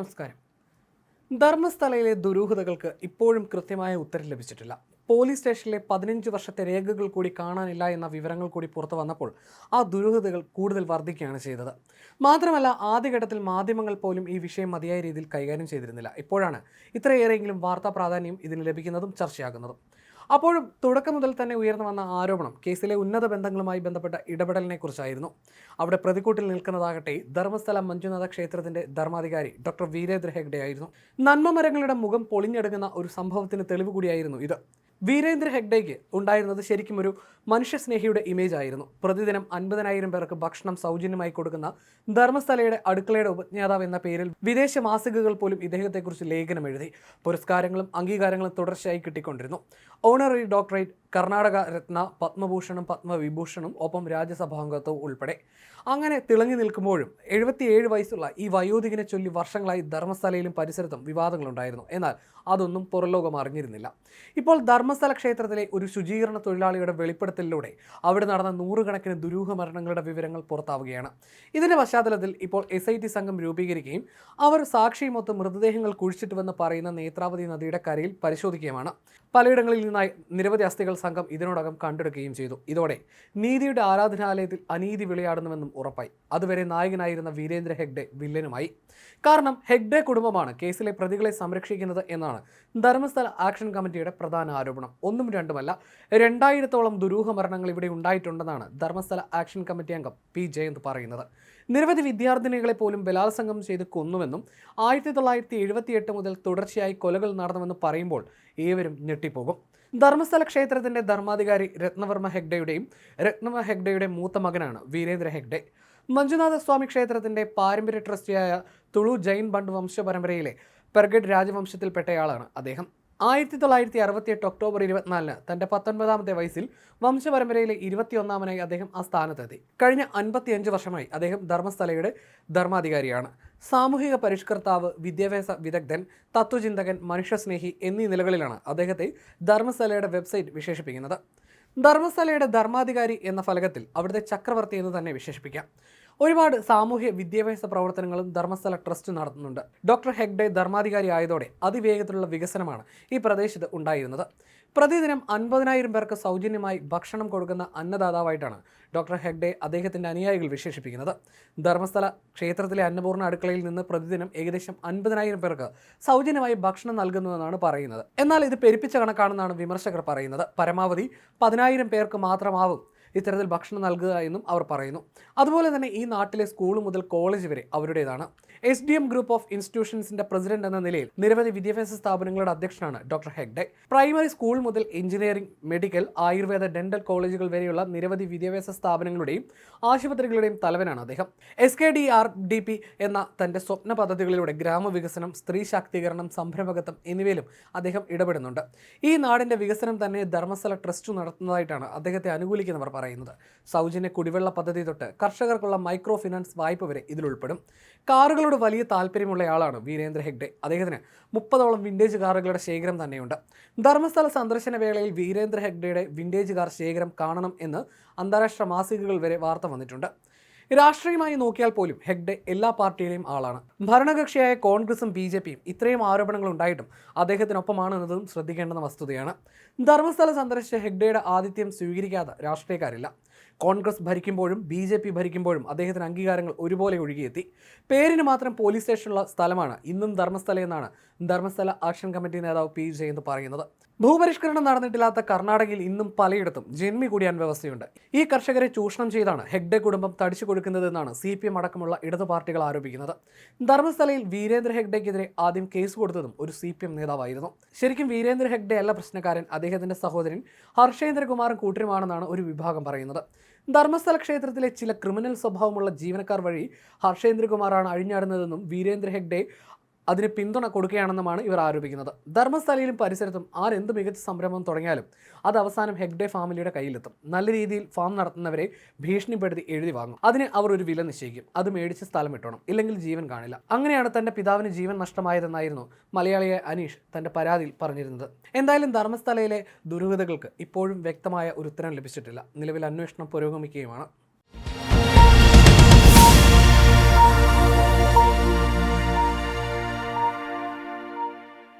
നമസ്കാരം. ധർമ്മസ്ഥലയിലെ ദുരൂഹതകൾക്ക് ഇപ്പോഴും കൃത്യമായ ഉത്തരം ലഭിച്ചിട്ടില്ല. പോലീസ് സ്റ്റേഷനിലെ പതിനഞ്ച് വർഷത്തെ രേഖകൾ കൂടി കാണാനില്ല എന്ന വിവരങ്ങൾ കൂടി പുറത്തു വന്നപ്പോൾ ആ ദുരൂഹതകൾ കൂടുതൽ വർദ്ധിക്കുകയാണ് ചെയ്തത്. മാത്രമല്ല ആദ്യഘട്ടത്തിൽ മാധ്യമങ്ങൾ പോലും ഈ വിഷയം മതിയായ രീതിയിൽ കൈകാര്യം ചെയ്തിരുന്നില്ല. ഇപ്പോഴാണ് ഇത്രയേറെയെങ്കിലും വാർത്താ പ്രാധാന്യം ഇതിന് ലഭിക്കുന്നതും ചർച്ചയാകുന്നതും. അപ്പോഴും തുടക്കം മുതൽ തന്നെ ഉയർന്നു വന്ന ആരോപണം കേസിലെ ഉന്നത ബന്ധങ്ങളുമായി ബന്ധപ്പെട്ട ഇടപെടലിനെ കുറിച്ചായിരുന്നു അവിടെ പ്രതിക്കൂട്ടിൽ നിൽക്കുന്നതാകട്ടെ ധർമ്മസ്ഥല മഞ്ജുനാഥ ക്ഷേത്രത്തിന്റെ ധർമാധികാരി ഡോക്ടർ വീരേന്ദ്ര ഹെഗ്ഡെ ആയിരുന്നു നന്മ മരങ്ങളുടെ മുഖം പൊളിഞ്ഞെടുക്കുന്ന ഒരു സംഭവത്തിന് തെളിവ് കൂടിയായിരുന്നു ഇത്. വീരേന്ദ്ര ഹെഗ്ഡേക്ക് ഉണ്ടായിരുന്നത് ശരിക്കും ഒരു മനുഷ്യസ്നേഹിയുടെ ഇമേജ് ആയിരുന്നു. പ്രതിദിനം അൻപതിനായിരം പേർക്ക് ഭക്ഷണം സൗജന്യമായി കൊടുക്കുന്ന ധർമ്മസ്ഥലയുടെ അടുക്കളയുടെ ഉപജ്ഞാതാവ് എന്ന പേരിൽ വിദേശ മാസികകൾ പോലും ഇദ്ദേഹത്തെക്കുറിച്ച് ലേഖനം എഴുതി. പുരസ്കാരങ്ങളും അംഗീകാരങ്ങളും തുടർച്ചയായി കിട്ടിക്കൊണ്ടിരുന്നു. ഓണററി ഡോക്ടറേറ്റ് കർണാടക രത്ന പത്മഭൂഷണും പത്മവിഭൂഷണും ഒപ്പം രാജ്യസഭാംഗത്വവും ഉൾപ്പെടെ. അങ്ങനെ തിളങ്ങി നിൽക്കുമ്പോഴും എഴുപത്തിയേഴ് വയസ്സുള്ള ഈ വയോധികനെ ചൊല്ലി വർഷങ്ങളായി ധർമ്മസ്ഥലയിലും പരിസരത്തും വിവാദങ്ങളുണ്ടായിരുന്നു. എന്നാൽ അതൊന്നും പുറലോകം അറിഞ്ഞിരുന്നില്ല. ഇപ്പോൾ ധർമ്മസ്ഥല ക്ഷേത്രത്തിലെ ഒരു ശുചീകരണ തൊഴിലാളിയുടെ വെളിപ്പെടുത്തലിലൂടെ അവിടെ നടന്ന നൂറുകണക്കിന് ദുരൂഹ മരണങ്ങളുടെ വിവരങ്ങൾ പുറത്താവുകയാണ്. ഇതിന്റെ പശ്ചാത്തലത്തിൽ ഇപ്പോൾ എസ് ഐ ടി സംഘം രൂപീകരിക്കുകയും അവർ സാക്ഷിയുമൊത്ത് മൃതദേഹങ്ങൾ കുഴിച്ചിട്ടുവെന്ന് പറയുന്ന നേത്രാവതി നദിയുടെ കരയിൽ പരിശോധിക്കുകയുമാണ്. പലയിടങ്ങളിൽ നിന്നായി നിരവധി അസ്ഥികൾ സംഘം ഇതിനോടകം കണ്ടെടുക്കുകയും ചെയ്തു. ഇതോടെ നീതിയുടെ ആരാധനാലയത്തിൽ അനീതി വിളയാടുന്നുവെന്നും ഉറപ്പായി. അതുവരെ നായകനായിരുന്ന വീരേന്ദ്ര ഹെഗ്ഡെ വില്ലനുമായി. കാരണം ഹെഗ്ഡെ കുടുംബമാണ് കേസിലെ പ്രതികളെ സംരക്ഷിക്കുന്നത് എന്നാണ് ധർമ്മസ്ഥല ആക്ഷൻ കമ്മിറ്റിയുടെ പ്രധാന ആരോപണം. ഒന്നും രണ്ടുമല്ല രണ്ടായിരത്തോളം ദുരൂഹ മരണങ്ങൾ ഇവിടെ ഉണ്ടായിട്ടുണ്ടെന്നാണ് ധർമ്മസ്ഥല ആക്ഷൻ കമ്മിറ്റി അംഗം പി ജയന്ത് പറയുന്നത്. നിരവധി വിദ്യാർത്ഥിനികളെ പോലും ബലാത്സംഗം ചെയ്ത് കൊന്നുവെന്നും ആയിരത്തി തൊള്ളായിരത്തി എഴുപത്തിയെട്ട് മുതൽ തുടർച്ചയായി കൊലകൾ നടന്നുവെന്ന് പറയുമ്പോൾ ഏവരും ഞെട്ടിപ്പോകും. ധർമ്മസ്ഥല ക്ഷേത്രത്തിന്റെ ധർമാധികാരി രത്നവർമ്മ ഹെഗ്ഡയുടെയും രത്നവർമ്മ ഹെഗ്ഡയുടെ മൂത്ത മകനാണ് വീരേന്ദ്ര ഹെഗ്ഡെ. മഞ്ജുനാഥ സ്വാമി ക്ഷേത്രത്തിന്റെ പാരമ്പര്യ ട്രസ്റ്റിയായ തുളു ജൈൻ ബണ്ട് വംശപരമ്പരയിലെ പെർഗഡ് രാജവംശത്തിൽപ്പെട്ടയാളാണ് അദ്ദേഹം. ആയിരത്തി തൊള്ളായിരത്തി അറുപത്തിയെട്ട് ഒക്ടോബർ ഇരുപത്തിനാലിന് തന്റെ പത്തൊൻപതാമത്തെ വയസ്സിൽ വംശപരമ്പരയിലെ ഇരുപത്തിയൊന്നാമനായി അദ്ദേഹം ആ സ്ഥാനത്തെത്തി കഴിഞ്ഞ അൻപത്തിയഞ്ച് വർഷമായി അദ്ദേഹം ധർമ്മസ്ഥലയുടെ ധർമാധികാരിയാണ്. സാമൂഹിക പരിഷ്കർത്താവ് വിദ്യാഭ്യാസ വിദഗ്ധൻ തത്വചിന്തകൻ മനുഷ്യസ്നേഹി എന്നീ നിലകളിലാണ് അദ്ദേഹത്തെ ധർമ്മസ്ഥലയുടെ വെബ്സൈറ്റ് വിശേഷിപ്പിക്കുന്നത്. ധർമ്മസ്ഥലയുടെ ധർമാധികാരി എന്ന ഫലകത്തിൽ അവിടുത്തെ ചക്രവർത്തി എന്ന് തന്നെ വിശേഷിപ്പിക്കാം. ഒരുപാട് സാമൂഹ്യ വിദ്യാഭ്യാസ പ്രവർത്തനങ്ങളും ധർമ്മസ്ഥല ട്രസ്റ്റ് നടത്തുന്നുണ്ട്. ഡോക്ടർ ഹെഗ്ഡെ ധർമാധികാരി ആയതോടെ അതിവേഗത്തിലുള്ള വികസനമാണ് ഈ പ്രദേശത്ത് ഉണ്ടായിരുന്നത്. പ്രതിദിനം അൻപതിനായിരം പേർക്ക് സൗജന്യമായി ഭക്ഷണം കൊടുക്കുന്ന അന്നദാതാവായിട്ടാണ് ഡോക്ടർ ഹെഗ്ഡെ അദ്ദേഹത്തിന്റെ അനുയായികൾ വിശേഷിപ്പിക്കുന്നത്. ധർമ്മസ്ഥല ക്ഷേത്രത്തിലെ അന്നപൂർണ അടുക്കളയിൽ നിന്ന് പ്രതിദിനം ഏകദേശം അൻപതിനായിരം പേർക്ക് സൗജന്യമായി ഭക്ഷണം നൽകുന്നുവെന്നാണ് പറയുന്നത്. എന്നാൽ ഇത് പെരുപ്പിച്ച കണക്കാണെന്നാണ് വിമർശകർ പറയുന്നത്. പരമാവധി പതിനായിരം പേർക്ക് മാത്രമാവും ഇത്തരത്തിൽ ഭക്ഷണം നൽകുക എന്നും അവർ പറയുന്നു. അതുപോലെ തന്നെ ഈ നാട്ടിലെ സ്കൂൾ മുതൽ കോളേജ് വരെ അവരുടേതാണ്. S D M group of ഇൻസ്റ്റിറ്റ്യൂഷൻസിന്റെ president എന്ന നിലയിൽ നിരവധി വിദ്യാഭ്യാസ സ്ഥാപനങ്ങളുടെ അധ്യക്ഷനാണ് ഡോക്ടർ ഹെഗ്ഡെ പ്രൈമറി സ്കൂൾ മുതൽ എഞ്ചിനീയറിംഗ് മെഡിക്കൽ ആയുർവേദ ഡെന്റൽ കോളേജുകൾ വരെയുള്ള നിരവധി വിദ്യാഭ്യാസ സ്ഥാപനങ്ങളുടെയും ആശുപത്രികളുടെയും തലവനാണ് അദ്ദേഹം. S K D R D P എന്ന തന്റെ സ്വപ്ന പദ്ധതികളിലൂടെ ഗ്രാമവികസനം സ്ത്രീ ശാക്തീകരണം സംരംഭകത്വം എന്നിവയിലും അദ്ദേഹം ഇടപെടുന്നുണ്ട്. ഈ നാടിന്റെ വികസനം തന്നെ ധർമ്മസ്ഥല ട്രസ്റ്റ് നടത്തുന്നതായിട്ടാണ് അദ്ദേഹത്തെ അനുകൂലിക്കുന്നവർ പറയുന്നത്. സൗജന്യ കുടിവെള്ള പദ്ധതി തൊട്ട് കർഷകർക്കുള്ള മൈക്രോ ഫിനാൻസ് വായ്പ വരെ ഇതിൽ ഉൾപ്പെടും കാറുകളോട് വലിയ താല്പര്യമുള്ളയാളാണ് വീരേന്ദ്ര ഹെഗ്ഡെ. അദ്ദേഹത്തിന് മുപ്പതോളം വിന്റേജ് കാറുകളുടെ ശേഖരം തന്നെയുണ്ട്. ധർമ്മസ്ഥല സന്ദർശന വേളയിൽ വീരേന്ദ്ര ഹെഗ്ഡയുടെ വിന്റേജ് കാർ ശേഖരം കാണണം എന്ന് അന്താരാഷ്ട്ര മാസികകൾ വരെ വാർത്ത വന്നിട്ടുണ്ട്. രാഷ്ട്രീയമായി നോക്കിയാൽ പോലും ഹെഗ്ഡെ എല്ലാ പാർട്ടിയിലെയും ആളാണ്. ഭരണകക്ഷിയായ കോൺഗ്രസും ബി ജെ പിയും ഇത്രയും ആരോപണങ്ങൾ ഉണ്ടായിട്ടും അദ്ദേഹത്തിനൊപ്പമാണ് എന്നതും ശ്രദ്ധിക്കേണ്ടെന്ന വസ്തുതയാണ്. ധർമ്മസ്ഥല സന്ദർശിച്ച ഹെഗ്ഡയുടെ ആതിഥ്യം സ്വീകരിക്കാതെ രാഷ്ട്രീയക്കാരില്ല. കോൺഗ്രസ് ഭരിക്കുമ്പോഴും ബി ജെ പി ഭരിക്കുമ്പോഴും അദ്ദേഹത്തിന് അംഗീകാരങ്ങൾ ഒരുപോലെ ഒഴുകിയെത്തി. പേരിന് മാത്രം പോലീസ് സ്റ്റേഷനുള്ള സ്ഥലമാണ് ഇന്നും ധർമ്മസ്ഥല എന്നാണ് ധർമ്മസ്ഥല ആക്ഷൻ കമ്മിറ്റി നേതാവ് പി ജയന്ത് പറയുന്നത്. ഭൂപരിഷ്കരണം നടന്നിട്ടില്ലാത്ത കർണാടകയിൽ ഇന്നും പലയിടത്തും ജന്മി കുടിയാൻ വ്യവസ്ഥയുണ്ട്. ഈ കർഷകരെ ചൂഷണം ചെയ്താണ് ഹെഗ്ഡെ കുടുംബം തടിച്ചു കൊടുക്കുന്നതെന്നാണ് സി പി എം അടക്കമുള്ള ഇടതു പാർട്ടികൾ ആരോപിക്കുന്നത്. ധർമ്മസ്ഥലയിൽ വീരേന്ദ്ര ഹെഗ്ഡെക്കെതിരെ ആദ്യം കേസ് കൊടുത്തതും ഒരു സി പി എം നേതാവായിരുന്നു. ശരിക്കും വീരേന്ദ്ര ഹെഗ്ഡെ അല്ല പ്രശ്നക്കാരൻ അദ്ദേഹത്തിന്റെ സഹോദരൻ ഹർഷേന്ദ്രകുമാറും കൂട്ടരുമാണെന്നാണ് ഒരു വിഭാഗം പറയുന്നത്. ധർമ്മസ്ഥല ക്ഷേത്രത്തിലെ ചില ക്രിമിനൽ സ്വഭാവമുള്ള ജീവനക്കാർ വഴി ഹർഷേന്ദ്രകുമാറാണ് അഴിഞ്ഞാടുന്നതെന്നും വീരേന്ദ്ര ഹെഗ്ഡെ അതിന് പിന്തുണ കൊടുക്കുകയാണെന്നുമാണ് ഇവർ ആരോപിക്കുന്നത്. ധർമ്മസ്ഥലയിലും പരിസരത്തും ആരെന്ത് മികച്ച സംരംഭം തുടങ്ങിയാലും അത് അവസാനം ഹെഗ്ഡെ ഫാമിലിയുടെ കയ്യിലെത്തും. നല്ല രീതിയിൽ ഫാം നടത്തുന്നവരെ ഭീഷണിപ്പെടുത്തി എഴുതി വാങ്ങും. അതിന് അവർ ഒരു വില നിശ്ചയിക്കും. അത് മേടിച്ച് സ്ഥലം ഇട്ടോണം. ഇല്ലെങ്കിൽ ജീവൻ കാണില്ല. അങ്ങനെയാണ് തന്റെ പിതാവിന് ജീവൻ നഷ്ടമായതെന്നായിരുന്നു മലയാളിയായ അനീഷ് തന്റെ പരാതിയിൽ പറഞ്ഞിരുന്നത്. എന്തായാലും ധർമ്മസ്ഥലയിലെ ദുരൂഹതകൾക്ക് ഇപ്പോഴും വ്യക്തമായ ഒരു ഉത്തരം ലഭിച്ചിട്ടില്ല. നിലവിൽ അന്വേഷണം പുരോഗമിക്കുകയുമാണ്.